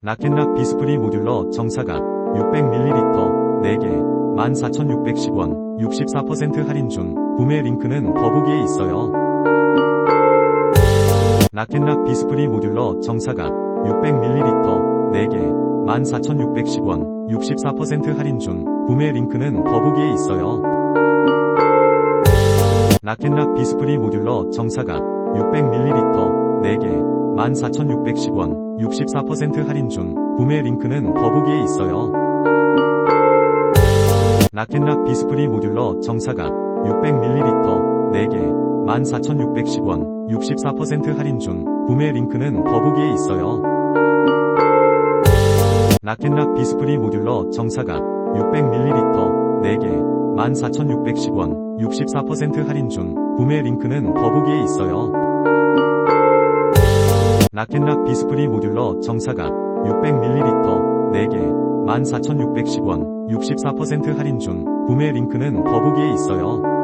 라켓락 비스프리 모듈러 정사각 600ml 4개 14,610원 64% 할인 중 구매 링크는 더보기에 있어요. 라켓락 비스프리 모듈러 정사각 600ml 4개 14,610원 64% 할인 중 구매 링크는 더보기에 있어요. 라켓락 비스프리 모듈러 정사각 600ml 4개 14,610원 64% 할인 중 구매 링크는 더보기에 있어요. 라켓락 비스프리 모듈러 정사각 600ml 4개 14,610원 64% 할인 중 구매 링크는 더보기에 있어요. 라켓락 비스프리 모듈러 정사각 600ml 4개 14,610원 64% 할인 중 구매 링크는 더보기에 있어요. 라켓락 비스프리 모듈러 정사각 600ml 4개 14,610원 64% 할인 중 구매 링크는 더보기에 있어요.